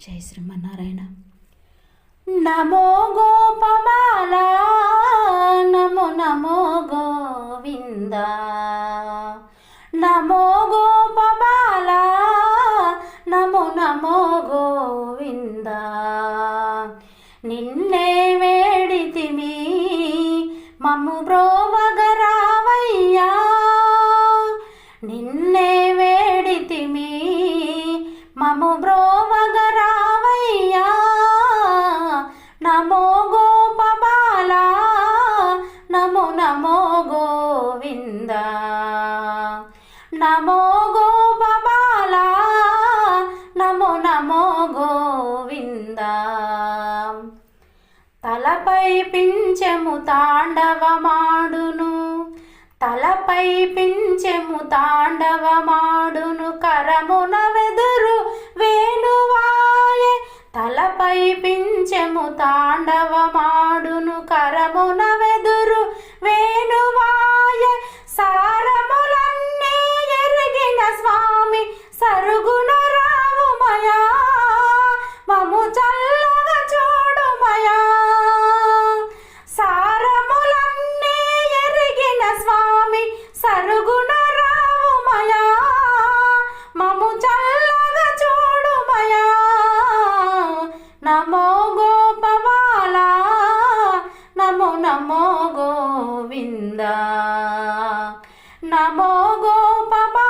జై శ్రీమన్నారాయణ. నమో గోపమాల నమో నమో గోవింద. నమో గోపమాల నమో నమో గోవింద. నిన్నే వేడితిమి మమ్ము బ్రోవగరావయ్యా నిన్నే వేడితిమి మము బ్రో నమో గోపబాల నమో నమో గోవింద. తలపై పించెము తాండవమాడును తలపై పించెము తాండవమాడును కరమున వెదురు వేణువాయే. తలపై పించెము తాండవమాడును కరమున నమో గోవింద. నమో గోపమా